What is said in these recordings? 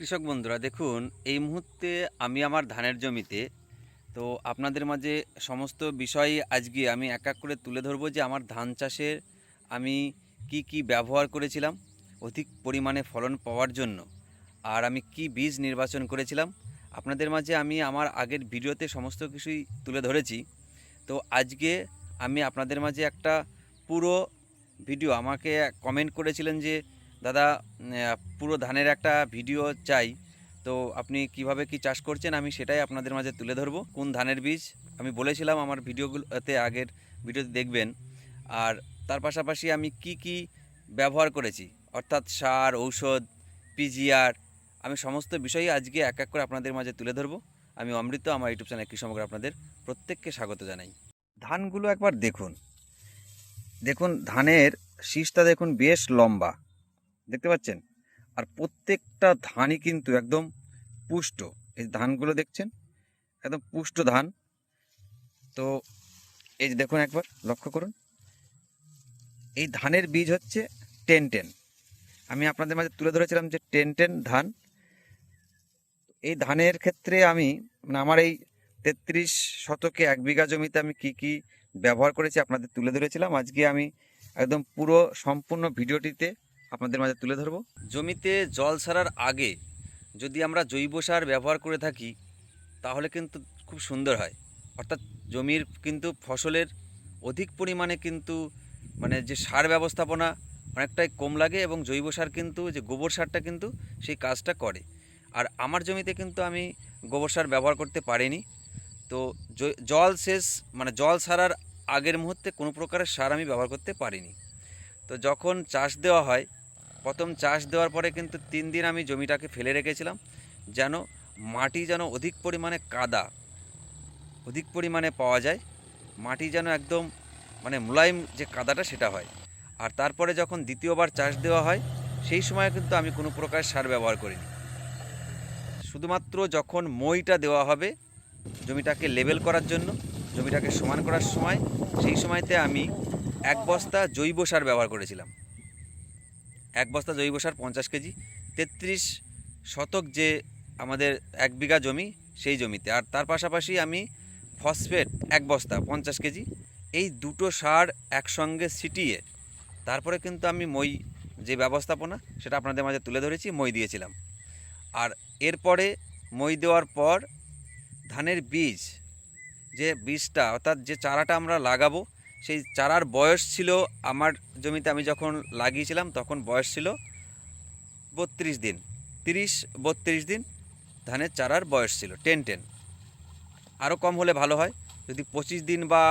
কৃষক বন্ধুরা, দেখুন, এই মুহূর্তে আমি আমার ধানের জমিতে, তো আপনাদের মাঝে সমস্ত বিষয় আজকে আমি এক এক করে তুলে ধরবো যে আমার ধান চাষের আমি কি কি ব্যবহার করেছিলাম, অধিক পরিমাণে ফলন পাওয়ার জন্য, আর আমি কি বীজ নির্বাচন করেছিলাম। আপনাদের মাঝে আমি আমার আগের ভিডিওতে সমস্ত কিছুই তুলে ধরেছি। তো আজকে আমি আপনাদের মাঝে একটা পুরো ভিডিও, আমাকে কমেন্ট করেছিলেন যে দাদা পুরো ধানের একটা ভিডিও চাই। তো আপনি কীভাবে কি চাষ করছেন আমি সেটাই আপনাদের মাঝে তুলে ধরবো। কোন ধানের বীজ? আমি বলেছিলাম আমার ভিডিওগুলোতে আগের ভিডিওতে দেখবেন। আর তার পাশাপাশি আমি কি কি ব্যবহার করেছি? অর্থাৎ সার, ঔষধ পিজিআর আমি সমস্ত বিষয়ই আজকে এক এক করে আপনাদের মাঝে তুলে ধরবো। আমি অমৃত, আমার ইউটিউব চ্যানেল কৃষকরা আপনাদের প্রত্যেককে স্বাগত জানাই। ধানগুলো একবার দেখুন। দেখুন, ধানের শীষটা দেখুন বেশ লম্বা। দেখতে পাচ্ছেন? আর প্রত্যেকটা ধানই কিন্তু একদম পুষ্ট। এই ধানগুলো দেখছেন? একদম পুষ্ট ধান। তো এই যে দেখুন একবার, লক্ষ্য করুন। এই ধানের বীজ হচ্ছে টেন টেন। আমি আপনাদের মাঝে তুলে ধরেছিলাম যে টেন টেন ধান। এই ধানের ক্ষেত্রে আমি মানে আমার এই তেত্রিশ শতকে এক বিঘা জমিতে আমি কি কি ব্যবহার করেছি আপনাদের তুলে ধরেছিলাম। আজকে আমি একদম পুরো সম্পূর্ণ ভিডিওটিতে আপনাদের মাঝে তুলে ধরবো। জমিতে জল ছাড়ার আগে যদি আমরা জৈব সার ব্যবহার করে থাকি, তাহলে কিন্তু খুব সুন্দর হয়। অর্থাৎ জমির কিন্তু ফসলের অধিক পরিমাণে কিন্তু মানে যে সার ব্যবস্থাপনা অনেকটাই কম লাগে এবং জৈব সার কিন্তু যে গোবর সারটা কিন্তু সেই কাজটা করে। আর আমার জমিতে কিন্তু আমি গোবর সার ব্যবহার করতে পারিনি। তো জল শেষ মানে জল ছাড়ার আগের মুহূর্তে কোনো প্রকারের সার আমি ব্যবহার করতে পারিনি। তো যখন চাষ দেওয়া হয় প্রথম চাষ দেওয়ার পরে কিন্তু তিন দিন আমি জমিটাকে ফেলে রেখেছিলাম। যেন মাটি যেন অধিক পরিমাণে কাদা, অধিক পরিমাণে পাওয়া যায়, মাটি যেন একদম মানে মোলায়েম যে কাদাটা সেটা হয়। আর তারপরে যখন দ্বিতীয়বার চাষ দেওয়া হয়, সেই সময় কিন্তু আমি কোনো প্রকার সার ব্যবহার করিনি। শুধুমাত্র যখন মইটা দেওয়া হবে জমিটাকে লেবেল করার জন্য, জমিটাকে সমান করার সময়, সেই সময়তে আমি এক বস্তা জৈব সার ব্যবহার করেছিলাম। এক বস্তা জৈব সার পঞ্চাশ কেজি, তেত্রিশ শতক যে আমাদের এক বিঘা জমি সেই জমিতে। আর তার পাশাপাশি আমি ফসফেট এক বস্তা পঞ্চাশ কেজি, এই দুটো সার একসঙ্গে ছিটিয়ে তারপরে কিন্তু আমি মই যে ব্যবস্থাপনা সেটা আপনাদের মাঝে তুলে ধরেছি, মই দিয়েছিলাম। আর এরপরে মই দেওয়ার পর ধানের বীজ যে বীজটা অর্থাৎ যে চারাটা আমরা লাগাবো সেই চারার বয়স ছিল, আমার জমিতে আমি যখন লাগিয়েছিলাম তখন বয়স ছিল বত্রিশ দিন। তিরিশ, বত্রিশ দিন ধানের চারার বয়স ছিল টেন টেন আরও কম হলে ভালো হয়, যদি পঁচিশ দিন বা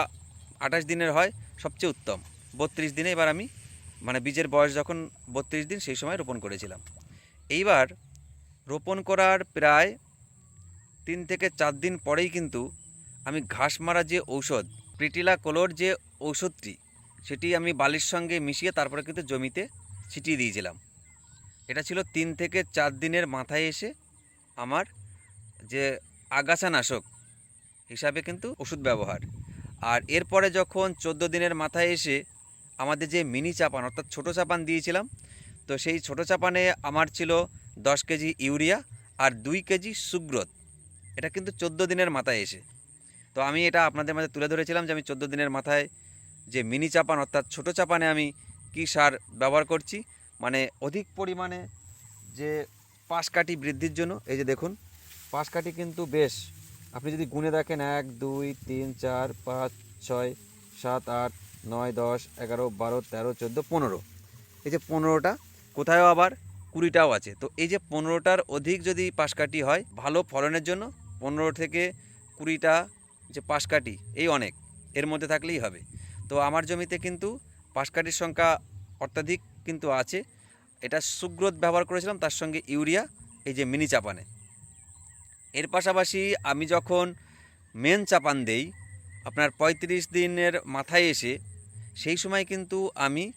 আঠাশ দিনের হয়, সবচেয়ে উত্তম। বত্রিশ দিনে এবার আমি মানে বীজের বয়স যখন বত্রিশ দিন, সেই সময় রোপণ করেছিলাম। এইবার রোপণ করার প্রায় তিন থেকে চার দিন পরেই কিন্তু আমি ঘাস মারা যে ঔষধ প্রিটিলা কোলোর যে ঔষধটি, সেটি আমি বালির সঙ্গে মিশিয়ে তারপরে কিন্তু জমিতে ছিটিয়ে দিয়েছিলাম। এটা ছিল তিন থেকে চার দিনের মাথায় এসে আমার যে আগাছানাশক হিসাবে কিন্তু ওষুধ ব্যবহার। আর এরপরে যখন চোদ্দ দিনের মাথায় এসে আমাদের যে মিনি চাপান, অর্থাৎ ছোটো চাপান দিয়েছিলাম, তো সেই ছোটো চাপানে আমার ছিল দশ কেজি ইউরিয়া আর দুই কেজি সুগ্রোথ এটা কিন্তু চোদ্দ দিনের মাথায় এসে। তো আমি এটা আপনাদের মাঝে তুলে ধরেছিলাম যে আমি চোদ্দ দিনের মাথায় যে মিনি চাপান অর্থাৎ ছোটো চাপানে আমি কী সার ব্যবহার করছি মানে অধিক পরিমাণে যে পাশকাঠি বৃদ্ধির জন্য, এই যে দেখুন পাশকাঠি কিন্তু বেশ, আপনি যদি গুণে দেখেন এক, দুই, তিন, চার, পাঁচ, ছয়, সাত, আট, নয়, দশ, এগারো, বারো, তেরো, চোদ্দ, পনেরো। এই যে পনেরোটা কোথাও আবার কুড়িটাও আছে। তো এই যে পনেরোটার অধিক যদি পাশকাঠি হয়, ভালো ফলনের জন্য পনেরো থেকে কুড়িটা যে পাশকাঠি, এই অনেক, এর মধ্যে থাকলেই হবে। তো আমার জমিতে কিন্তু পাশকাঠির সংখ্যা অত্যাধিক কিন্তু আছে। এটা সুগ্রোথ ব্যবহার করেছিলাম, তার সঙ্গে ইউরিয়া, এই যে মিনি চাপানে। এর পাশাপাশি আমি যখন মেন চাপান দেই, আপনার পঁয়ত্রিশ দিনের মাথায় এসে, সেই সময় কিন্তু আমি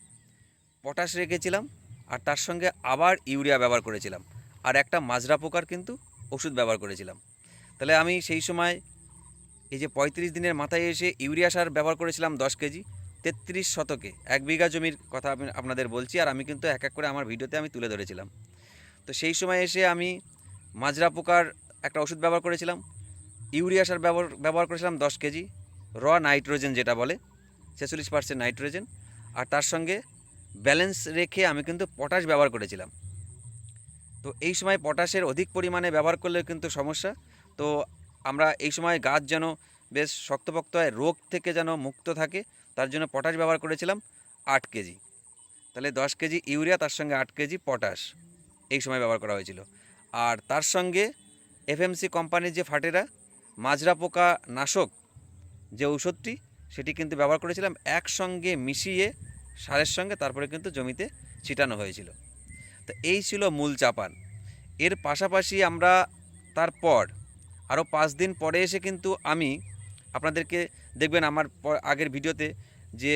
পটাশ রেখেছিলাম, আর তার সঙ্গে আবার ইউরিয়া ব্যবহার করেছিলাম। আর একটা মাজরা পোকার কিন্তু ওষুধ ব্যবহার করেছিলাম। তাহলে আমি সেই সময় এই যে পঁয়ত্রিশ দিনের মাথায় এসে ইউরিয়া সার ব্যবহার করেছিলাম দশ কেজি, তেত্রিশ শতকে। এক বিঘা জমির কথা আমি আপনাদের বলছি, আর আমি কিন্তু এক এক করে আমার ভিডিওতে আমি তুলে ধরেছিলাম। তো সেই সময় এসে আমি মাজরা পোকার একটা ওষুধ ব্যবহার করেছিলাম, ইউরিয়া সার ব্যবহার ব্যবহার করেছিলাম দশ কেজি, র নাইট্রোজেন যেটা বলে, ছেচল্লিশ পার্সেন্ট নাইট্রোজেন, আর তার সঙ্গে ব্যালেন্স রেখে আমি কিন্তু পটাশ ব্যবহার করেছিলাম। তো এই সময় পটাশের অধিক পরিমাণে ব্যবহার করলে কিন্তু সমস্যা। তো আমরা এই সময় গাছ যেন বেশ শক্তপোক্ত হয়, রোগ থেকে যেন মুক্ত থাকে, তার জন্য পটাশ ব্যবহার করেছিলাম আট কেজি। তাহলে দশ কেজি ইউরিয়া, তার সঙ্গে আট কেজি পটাশ এই সময় ব্যবহার করা হয়েছিল। আর তার সঙ্গে এফএমসি কোম্পানির যে ফাটেরা মাজরা পোকা নাশক যে ঔষধটি, সেটি কিন্তু ব্যবহার করেছিলাম একসঙ্গে মিশিয়ে, সারের সঙ্গে তারপরে কিন্তু জমিতে ছিটানো হয়েছিল। তো এই ছিল মূল চাপান। এর পাশাপাশি আমরা তারপর আরও পাঁচ দিন পরে এসে কিন্তু আমি আপনাদেরকে দেখবেন আমার আগের ভিডিওতে যে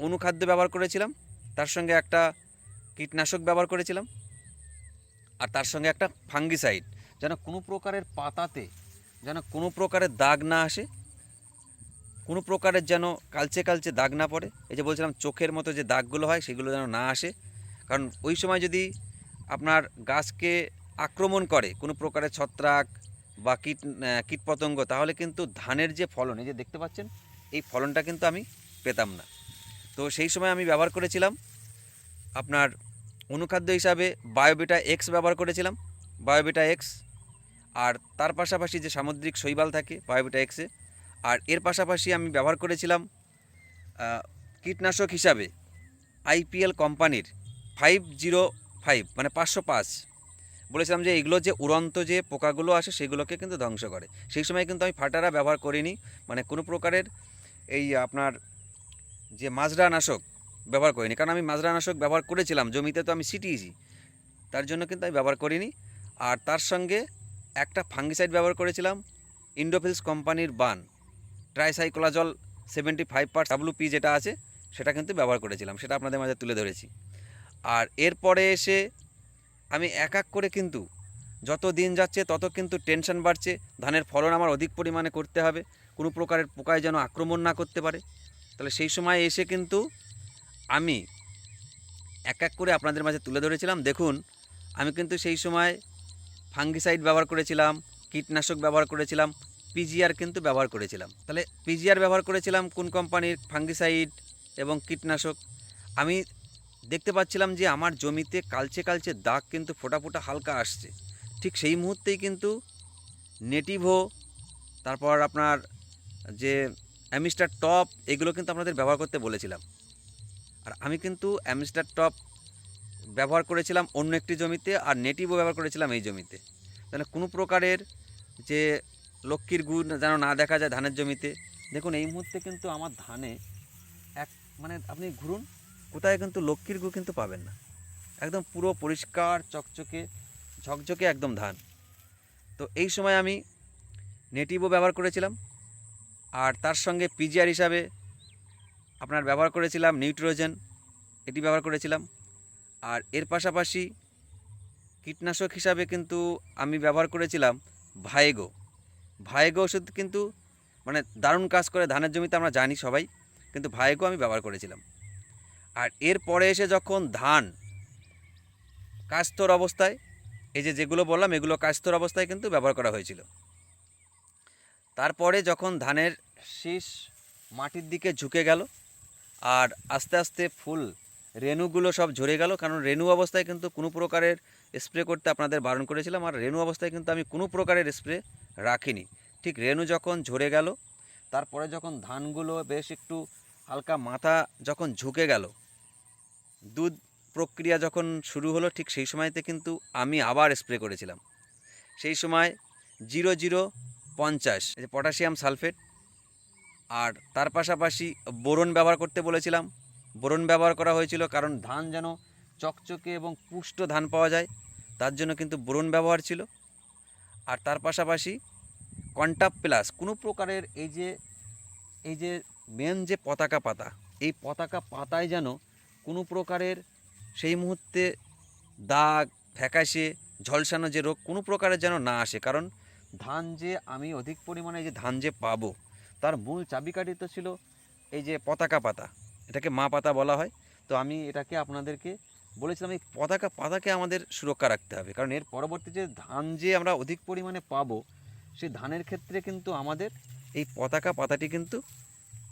অনুখাদ্য ব্যবহার করেছিলাম, তার সঙ্গে একটা কীটনাশক ব্যবহার করেছিলাম, আর তার সঙ্গে একটা ফাঙ্গিসাইড। যেন কোনো প্রকারের পাতাতে, যেন কোনো প্রকারের দাগ না আসে, কোনো প্রকারের যেন কালচে কালচে দাগ না পড়ে। এই যে বলছিলাম, চোখের মতো যে দাগগুলো হয়, সেগুলো যেন না আসে। কারণ ওই সময় যদি আপনার গাছকে আক্রমণ করে কোনো প্রকারের ছত্রাক বা কীট কীটপতঙ্গ, তাহলে কিন্তু ধানের যে ফলন, এই যে দেখতে পাচ্ছেন, এই ফলনটা কিন্তু আমি পেতাম না। তো সেই সময় আমি ব্যবহার করেছিলাম আপনার অনুখাদ্য হিসাবে বায়োবিটা এক্স ব্যবহার করেছিলাম, বায়োবিটা এক্স, আর তার পাশাপাশি যে সামুদ্রিক শৈবাল থাকে, বায়োবিটা এক্সে আর এর পাশাপাশি আমি ব্যবহার করেছিলাম কীটনাশক হিসাবে আইপিএল কোম্পানির ফাইভ জিরো ফাইভ মানে পাঁচশো পাঁচ বলেছিলাম যে এগুলো যে উড়ন্ত যে পোকাগুলো আসে সেগুলোকে কিন্তু ধ্বংস করে। সেই সময় কিন্তু আমি ফাটারা ব্যবহার করিনি। মানে কোনো প্রকারের এই আপনার যে মাজরা নাশক ব্যবহার করিনি। কারণ আমি মাজরা নাশক ব্যবহার করেছিলাম, জমিতে তো আমি ছিটিয়েছি। তার জন্য কিন্তু আমি ব্যবহার করিনি। আর তার সঙ্গে একটা ফাঙ্গিসাইড ব্যবহার করেছিলাম, ইন্ডোফিলস কোম্পানির বান। Tricyclazole seventy five per WP যেটা আছে, সেটা কিন্তু ব্যবহার করেছিলাম। সেটা আপনাদের মাঝে তুলে ধরেছি। আর এরপরে এসে আমি এক এক করে কিন্তু যত দিন যাচ্ছে তত কিন্তু টেনশন বাড়ছে। ধানের ফলন আমার অধিক পরিমাণে করতে হবে। কোনো প্রকারের পোকায় যেন আক্রমণ না করতে পারে। তাহলে সেই সময় এসে কিন্তু আমি এক এক করে আপনাদের মাঝে তুলে ধরেছিলাম। দেখুন, আমি কিন্তু সেই সময় ফাঙ্গিসাইড ব্যবহার করেছিলাম, কীটনাশক ব্যবহার করেছিলাম পিজিআর কিন্তু ব্যবহার করেছিলাম। তাহলে পিজিআর ব্যবহার করেছিলাম কোন কোম্পানির ফাঙ্গিসাইড এবং কীটনাশক? আমি দেখতে পাচ্ছিলাম যে আমার জমিতে কালচে কালচে দাগ কিন্তু ফোটা ফোটা হালকা আসছে। ঠিক সেই মুহূর্তেই কিন্তু নেটিভো, তারপর আপনার যে অ্যামিস্টার টপ, এগুলো কিন্তু আপনাদের ব্যবহার করতে বলেছিলাম। আর আমি কিন্তু অ্যামিস্টার টপ ব্যবহার করেছিলাম অন্য একটি জমিতে আর নেটিভও ব্যবহার করেছিলাম এই জমিতে। তাহলে কোনো প্রকারের যে লক্ষ্মীর গুণ যেন না দেখা যায় ধানের জমিতে। দেখুন, এই মুহূর্তে কিন্তু আমার ধানে এক মানে আপনি ঘুরুন কোথায় কিন্তু লক্ষ্মীর গু কিন্তু পাবেন না। একদম পুরো পরিষ্কার, চকচকে, ঝকঝকে একদম ধান। তো এই সময় আমি নেটিভও ব্যবহার করেছিলাম। আর তার সঙ্গে পিজিআর হিসাবে আপনার ব্যবহার করেছিলাম নিউট্রোজেন, এটি ব্যবহার করেছিলাম। আর এর পাশাপাশি কীটনাশক হিসাবে কিন্তু আমি ব্যবহার করেছিলাম ভাইগো। ভাইগো ওষুধ কিন্তু মানে দারুণ কাজ করে, ধানের জমিতে আমরা জানি সবাই, কিন্তু ভাইগো আমি ব্যবহার করেছিলাম। আর এরপরে এসে যখন ধান, কাস্তর অবস্থায়, এই যে যেগুলো বললাম, এগুলো কাস্তর অবস্থায় কিন্তু ব্যবহার করা হয়েছিল। তারপরে যখন ধানের শীষ মাটির দিকে ঝুঁকে গেল আর আস্তে আস্তে ফুল, রেণুগুলো সব ঝরে গেল, কারণ রেণু অবস্থায় কিন্তু কোনো প্রকারের স্প্রে করতে আপনাদের বারণ করেছিলাম, আর রেণু অবস্থায় কিন্তু আমি কোনো প্রকারের স্প্রে রাখিনি। ঠিক রেণু যখন ঝরে গেল, তারপরে যখন ধানগুলো বেশ একটু হালকা মাথা যখন ঝুঁকে গেল দুধ প্রক্রিয়া যখন শুরু হলো, ঠিক সেই সময়তে কিন্তু আমি আবার স্প্রে করেছিলাম। সেই সময় জিরো জিরো পঞ্চাশ পটাশিয়াম সালফেট, আর তার পাশাপাশি বোরন ব্যবহার করতে বলেছিলাম। বোরন ব্যবহার করা হয়েছিল কারণ ধান যেন চকচকে এবং পুষ্ট ধান পাওয়া যায়, তার জন্য কিন্তু বোরন ব্যবহার ছিল। আর তার পাশাপাশি কন্টাপ প্লাস, কোনো প্রকারের এই যে এই যে মেন যে পতাকা পাতা, এই পতাকা পাতায় যেন কোনো প্রকারের সেই মুহূর্তে দাগ, ফ্যাকাশে, ঝলসানো যে রোগ কোনো প্রকারের যেন না আসে। কারণ ধান যে আমি অধিক পরিমাণে যে ধান যে পাবো, তার মূল চাবিকাঠি তো ছিল এই যে পতাকা পাতা। এটাকে মা পাতা বলা হয়। তো আমি এটাকে আপনাদেরকে বলেছিলাম, এই পতাকা পাতাকে আমাদের সুরক্ষা রাখতে হবে। কারণ এর পরবর্তী যে ধান যে আমরা অধিক পরিমাণে পাবো সেই ধানের ক্ষেত্রে কিন্তু আমাদের এই পতাকা পাতাটি কিন্তু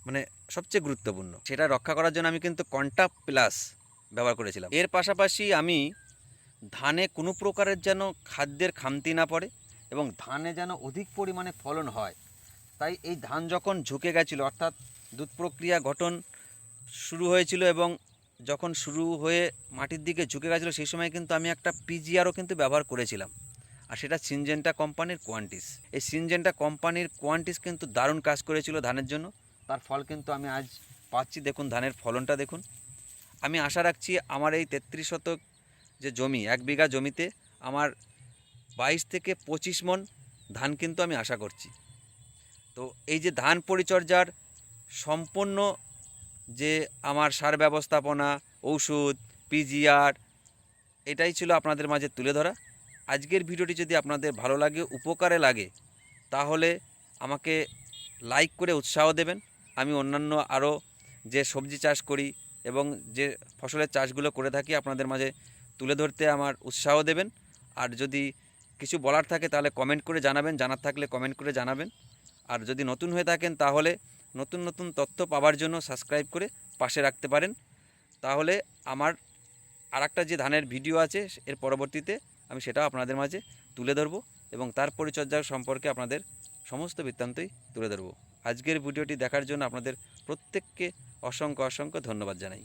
মানে সবচেয়ে গুরুত্বপূর্ণ। সেটা রক্ষা করার জন্য আমি কিন্তু কন্টা প্লাস ব্যবহার করেছিলাম। এর পাশাপাশি আমি ধানে কোনো প্রকারের যেন খাদ্যের খামতি না পড়ে এবং ধানে যেন অধিক পরিমাণে ফলন হয়, তাই এই ধান যখন ঝুঁকে গেছিল, অর্থাৎ দুধ প্রক্রিয়া গঠন শুরু হয়েছিল এবং যখন শুরু হয়ে মাটির দিকে ঝুঁকে গেছিল, সেই সময় কিন্তু আমি একটা পিজিআরও কিন্তু ব্যবহার করেছিলাম। আর সেটা সিনজেন্টা কোম্পানির কোয়ান্টিস এই সিনজেন্টা কোম্পানির কোয়ান্টিস কিন্তু দারুণ কাজ করেছিল ধানের জন্য। তার ফল কিন্তু আমি আজ পাচ্ছি। দেখুন, ধানের ফলনটা দেখুন। আমি আশা রাখছি আমার এই তেত্রিশ শতক যে জমি, এক বিঘা জমিতে আমার বাইশ থেকে পঁচিশ মন ধান কিন্তু আমি আশা করছি। তো এই যে ধান পরিচর্যার সম্পূর্ণ যে আমার সার ব্যবস্থাপনা, ঔষধ পিজিআর এটাই ছিল আপনাদের মাঝে তুলে ধরা। আজকের ভিডিওটি যদি আপনাদের ভালো লাগে, উপকারে লাগে, তাহলে আমাকে লাইক করে উৎসাহ দেবেন। আমি অন্যান্য আরও যে সবজি চাষ করি এবং যে ফসলের চাষগুলো করে থাকি আপনাদের মাঝে তুলে ধরতে আমার উৎসাহ দেবেন। আর যদি কিছু বলার থাকে তাহলে কমেন্ট করে জানাবেন, জানার থাকলে কমেন্ট করে জানাবেন। আর যদি নতুন হয়ে থাকেন তাহলে নতুন নতুন তথ্য পাওয়ার জন্য সাবস্ক্রাইব করে পাশে রাখতে পারেন। তাহলে আমার আর যে ধানের ভিডিও আছে, এর পরবর্তীতে আমি সেটাও আপনাদের মাঝে তুলে ধরবো এবং তার পরিচর্যা সম্পর্কে আপনাদের সমস্ত বৃত্তান্তই তুলে ধরবো। আজকের ভিডিওটি দেখার জন্য আপনাদের প্রত্যেককে অসংখ্য অসংখ্য ধন্যবাদ জানাই।